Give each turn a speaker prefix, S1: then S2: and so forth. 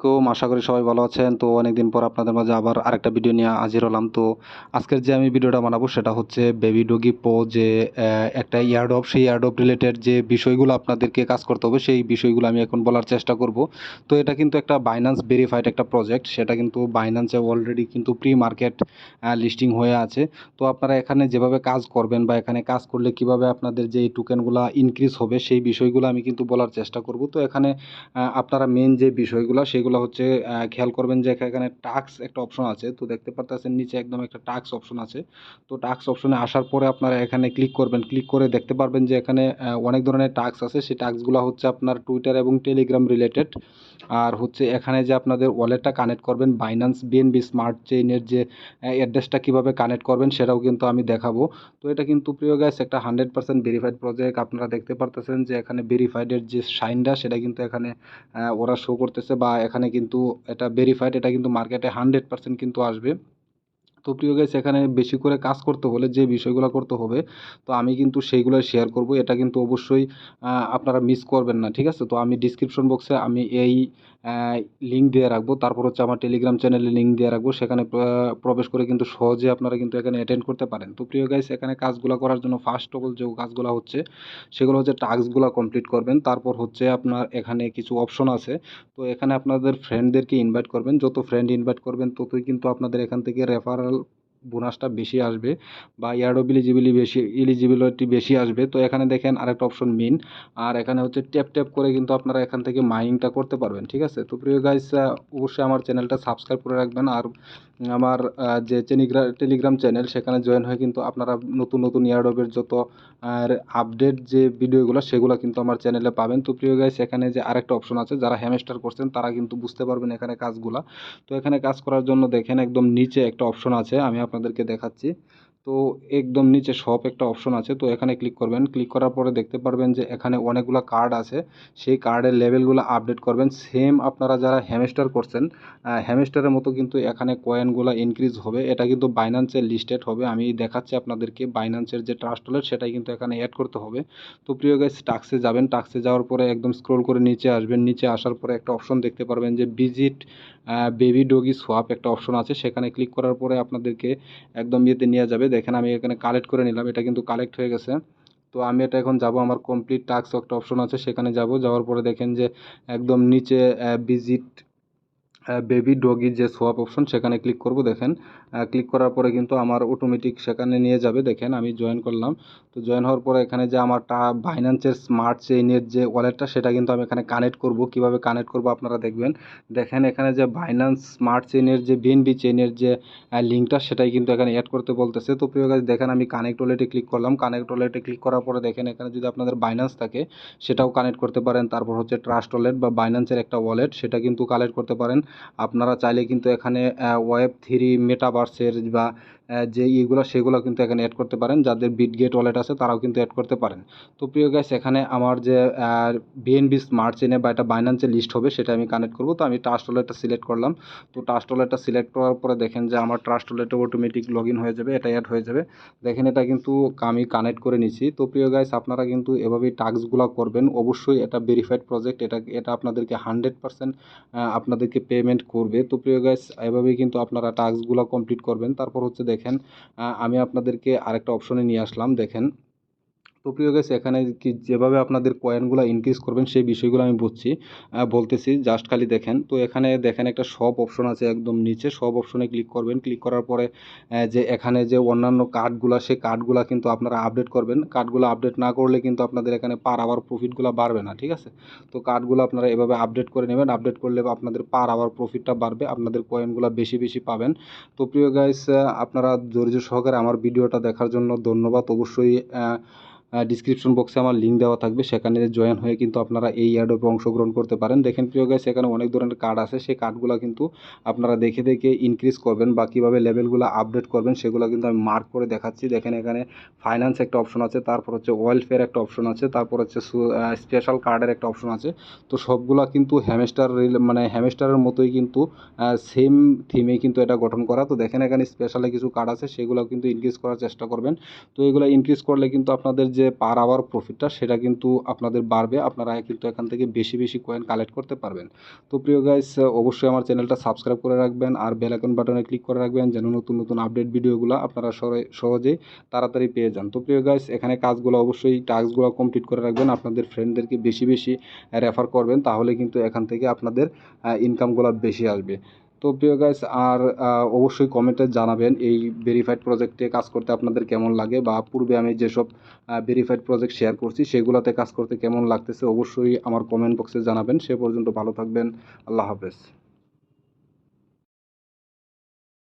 S1: আসসালামাইকুম আশা করি সবাই ভালো আছেন। তো অনেকদিন পর আপনাদের মাঝে আবার আরেকটা ভিডিও নিয়ে হাজির হলাম। তো আজকের যে আমি ভিডিওটা বানাবো সেটা হচ্ছে বেবি ডগি পো যে একটা ইয়ারডপ সেই ইয়ারডপ রিলেটেড যে বিষয়গুলো আপনাদেরকে কাজ করতে হবে, সেই বিষয়গুলো আমি এখন বলার চেষ্টা করব। তো এটা কিন্তু একটা বাইন্যান্স ভেরিফাইড একটা প্রজেক্ট সেটা কিন্তু বাইন্যান্সে অলরেডি কিন্তু প্রি মার্কেট লিস্টিং হয়ে আছে। তো আপনারা এখানে যেভাবে কাজ করবেন বা এখানে কাজ করলে কীভাবে আপনাদের যে টোকেনগুলো ইনক্রিজ হবে, সেই বিষয়গুলো আমি কিন্তু বলার চেষ্টা করব। তো এখানে আপনারা মেন যে বিষয়গুলো, সেগুলো হচ্ছে খেয়াল করবেন যে এখানে টাক্স একটা অপশন আছে, তো দেখতে পারতেছেন নিচে একদম একটা টাক্স অপশন আছে। তো টাক্স অপশনে আসার পরে আপনারা এখানে ক্লিক করবেন, ক্লিক করে দেখতে পারবেন যে এখানে অনেক ধরনের টাক্স আছে। সেই টাক্সগুলো হচ্ছে আপনার টুইটার এবং টেলিগ্রাম রিলেটেড আর হচ্ছে এখানে যে আপনাদের ওয়ালেটটা কানেক্ট করবেন বাইন্যান্স বিএনবি স্মার্ট চেইনের যে অ্যাড্রেসটা কীভাবে কানেক্ট করবেন সেটাও কিন্তু আমি দেখাবো। তো এটা কিন্তু প্রিয় গ্যাস একটা হান্ড্রেড পার্সেন্ট ভেরিফাইড প্রজেক্ট আপনারা দেখতে পারতেছেন যে এখানে ভেরিফাইডের যে সাইনটা, সেটা কিন্তু এখানে ওরা শো করতেছে বা এখানে কিন্তু এটা ভেরিফাইড এটা কিন্তু মার্কেটে হান্ড্রেড পার্সেন্ট কিন্তু আসবে। তো প্রিয় গাইস এখানে বেশি করে কাজ করতে হলে, যে বিষয়গুলো করতে হবে, তো আমি কিন্তু সেইগুলো শেয়ার করব। এটা কিন্তু অবশ্যই আপনারা মিস করবেন না, ঠিক আছে? তো আমি ডিসক্রিপশন বক্সে আমি এই লিঙ্ক দিয়ে রাখব। তারপর হচ্ছে আমার টেলিগ্রাম চ্যানেলে লিঙ্ক দিয়ে রাখব। সেখানে প্রবেশ করে কিন্তু সহজে আপনারা কিন্তু এখানে অ্যাটেন্ড করতে পারেন। তো প্রিয় গাইস এখানে কাজগুলো করার জন্য ফার্স্ট অফ অল যে কাজগুলো হচ্ছে, সেগুলো হচ্ছে টাস্কগুলো কমপ্লিট করবেন। তারপর হচ্ছে আপনার এখানে কিছু অপশন আছে। তো এখানে আপনাদের ফ্রেন্ডদেরকে ইনভাইট করবেন। যত ফ্রেন্ড ইনভাইট করবেন, ততই কিন্তু আপনাদের এখান থেকে রেফারেল বোনাসটা বেশি আসবে বা ইয়ার্ডো এলিজিবিলি বেশি এলিজিবিলিটি বেশি আসবে। তো এখানে দেখেন আরেকটা অপশন মিন আর এখানে হচ্ছে ট্যাপ ট্যাপ করে কিন্তু আপনারা এখান থেকে মাইনিংটা করতে পারবেন, ঠিক আছে? তো প্রিয় গাইস অবশ্যই আমার চ্যানেলটা সাবস্ক্রাইব করে রাখবেন, আর আমার যে টেলিগ্রাম টেলিগ্রাম চ্যানেল সেখানে জয়েন হয়ে কিন্তু আপনারা নতুন নতুন ইয়ারডবের যত, আর আপডেট যে ভিডিওগুলো সেগুলো কিন্তু আমার চ্যানেলে পাবেন। তো প্রিয় গাইস এখানে যে আরেকটা অপশন আছে, যারা হ্যামস্টার করছেন, তারা কিন্তু বুঝতে পারবেন এখানে কাজগুলা। তো এখানে কাজ করার জন্য দেখেন একদম নিচে একটা অপশন আছে, আমি আপনাদেরকে দেখাচ্ছি। তো একদম নিচে শপ একটা অপশন আছে, তো এখানে ক্লিক করবেন। ক্লিক করার পরে দেখতে পারবেন যে এখানে অনেকগুলো কার্ড আছে। সেই কার্ডের লেভেলগুলো আপডেট করবেন। সেম আপনারা যারা হ্যামস্টার করছেন হ্যামস্টারের মতো কিন্তু এখানে কয়েনগুলো ইনক্রিজ হবে। এটা কিন্তু বাইন্যান্সের লিস্টেড হবে। আমি দেখাচ্ছি আপনাদেরকে বাইন্যান্সের যে ট্রাস্ট ওয়ালেট সেটাই কিন্তু এখানে অ্যাড করতে হবে। তো প্রিয় গাইস টাক্সে যাবেন। টাক্সে যাওয়ার পরে একদম স্ক্রল করে নিচে আসবেন। নিচে আসার পরে একটা অপশন দেখতে পারবেন যে ভিজিট বেবি ডগি সোয়াপ একটা অপশন আছে। সেখানে ক্লিক করার পরে আপনাদেরকে একদম ইয়েতে নিয়ে যাবে। দেখেন, আমি এখানে কালেক্ট করে নিলাম, এটা কিন্তু কালেক্ট হয়ে গেছে। তো আমি এটা এখন যাব, আমার কমপ্লিট টাস্ক একটা অপশন আছে, সেখানে যাব। যাওয়ার পরে দেখেন যে, একদম নিচে ভিজিট বেবি ডগি যে সোয়াপ অপশন সেখানে ক্লিক করব, দেখেন। ক্লিক করার পরে কিন্তু আমার অটোমেটিক সেখানে নিয়ে যাবে, দেখেন, আমি জয়েন করলাম। তো জয়েন হওয়ার পরে এখানে যে আমার বাইন্যান্সের স্মার্ট চেইনের যে ওয়ালেটটা সেটা কিন্তু আমি এখানে কানেক্ট করব। কীভাবে কানেক্ট করব আপনারা দেখবেন? দেখেন, এখানে যে বাইন্যান্স স্মার্ট চেইনের যে বিএনবি চেইনের যে লিঙ্কটা সেটাই কিন্তু এখানে অ্যাড করতে বলতেছে। তো প্রিয় গাছ দেখেন, আমি কানেক্ট ওয়ালেটে ক্লিক করলাম। কানেক্ট ওয়ালেটে ক্লিক করার পরে দেখেন, এখানে যদি আপনাদের বাইন্যান্স থাকে, সেটাও কানেক্ট করতে পারেন। তারপর হচ্ছে ট্রাস্ট ওয়ালেট বা বাইন্যান্সের একটা ওয়ালেট সেটা কিন্তু কালেক্ট করতে পারেন। আপনারা চাইলে কিন্তু এখানে ওয়েব থ্রি মেটাভার্সের বা যে ইগুলো, সেগুলো কিন্তু এখানে অ্যাড করতে পারেন। যাদের বিটগেট ওয়ালেট আছে, তারাও কিন্তু অ্যাড করতে পারেন। তো প্রিয় গাইস এখানে আমার যে বিএনবি স্মার্ট চেনে বা এটা বাইন্যান্সে লিস্ট হবে, সেটা আমি কানেক্ট করব। তো আমি ট্রাস্ট ওয়ালেটটা সিলেক্ট করলাম। তো ট্রাস্ট ওয়ালেটটা সিলেক্ট করার পরে দেখেন যে, আমার ট্রাস্ট ওয়ালেটে অটোমেটিক লগ হয়ে যাবে, এটা অ্যাড হয়ে যাবে। দেখেন এটা কিন্তু আমি কানেক্ট করে নিছি। তো প্রিয় গাইস আপনারা কিন্তু এভাবেই টাস্কগুলো করবেন। অবশ্যই এটা ভেরিফাইড প্রজেক্ট এটা এটা আপনাদেরকে হান্ড্রেড পার্সেন্ট আপনাদেরকে পেমেন্ট করবে। তো প্রিয় গাইস এভাবেই কিন্তু আপনারা টাস্কগুলো কমপ্লিট করবেন। তারপর হচ্ছে আহ, আমি আপনাদেরকে আরেকটা অপশনে নিয়ে আসলাম দেখেন। তো প্রিয় গেছে এখানে কি যেভাবে আপনাদের কয়েনগুলো ইনক্রিজ করবেন, সেই বিষয়গুলো আমি বুঝছি বলতেছি জাস্ট খালি দেখেন। তো এখানে দেখেন একটা সব অপশন আছে একদম নিচে সব অপশনে ক্লিক করবেন। ক্লিক করার পরে যে এখানে যে অন্যান্য কার্ডগুলো সেই কার্ডগুলো কিন্তু আপনারা আপডেট করবেন। কার্ডগুলো আপডেট না করলে কিন্তু আপনাদের এখানে পার আওয়ার প্রফিটগুলো বাড়বে না, ঠিক আছে? তো কার্ডগুলো আপনারা এভাবে আপডেট করে নেবেন। আপডেট করলে আপনাদের পার আওয়ার প্রফিটটা বাড়বে, আপনাদের কয়েনগুলো বেশি বেশি পাবেন। তো প্রিয় গাইস আপনারা ধৈর্য সহকারে আমার ভিডিওটা দেখার জন্য ধন্যবাদ। অবশ্যই ডিসক্রিপশন বক্সে আমার লিঙ্ক দেওয়া থাকবে। সেখানে জয়েন হয়ে কিন্তু আপনারা এই অ্যাডোপে অংশগ্রহণ করতে পারেন। দেখেন প্রিয় গাইস এখানে অনেক ধরনের কার্ড আছে। সেই কার্ডগুলো কিন্তু আপনারা দেখে দেখে ইনক্রিজ করবেন বা কীভাবে লেভেলগুলো আপডেট করবেন, সেগুলো কিন্তু আমি মার্ক করে দেখাচ্ছি। দেখেন এখানে ফাইন্যান্স একটা অপশন আছে, তারপর হচ্ছে ওয়েলফেয়ার একটা অপশন আছে, তারপর হচ্ছে স্পেশাল কার্ডের একটা অপশন আছে। তো সবগুলো কিন্তু হ্যামস্টার মানে হ্যামেস্টারের মতোই কিন্তু সেম থিমেই কিন্তু এটা গঠন করা। তো দেখেন এখানে স্পেশালে কিছু কার্ড আছে সেগুলো কিন্তু ইনক্রিজ করার চেষ্টা করবেন। তো এগুলো ইনক্রিজ করলে কিন্তু আপনাদের যে যে পার আওয়ার প্রফিটটা সেটা কিন্তু আপনাদের বাড়বে। আপনারা কিন্তু এখান থেকে বেশি বেশি কয়েন কালেক্ট করতে পারবেন। তো প্রিয় গাইস অবশ্যই আমার চ্যানেলটা সাবস্ক্রাইব করে রাখবেন আর বেল আইকন বাটনে ক্লিক করে রাখবেন যেন নতুন নতুন আপডেট ভিডিওগুলো আপনারা সহজেই তাড়াতাড়ি পেয়ে যান। তো প্রিয় গাইস এখানে কাজগুলো অবশ্যই টাস্কগুলো কমপ্লিট করে রাখবেন। আপনাদের ফ্রেন্ডদেরকে বেশি বেশি রেফার করবেন, তাহলে কিন্তু এখান থেকে আপনাদের ইনকামগুলো বেশি আসবে। তো প্রিয় গাইস আর অবশ্যই কমেন্টে জানাবেন এই ভেরিফাইড প্রজেক্টে কাজ করতে আপনাদের কেমন লাগে বা পূর্বে আমি যেসব ভেরিফাইড প্রজেক্ট শেয়ার করছি সেগুলোতে কাজ করতে কেমন লাগতেছে অবশ্যই আমার কমেন্ট বক্সে জানাবেন। সে পর্যন্ত ভালো থাকবেন। আল্লাহ হাফেজ।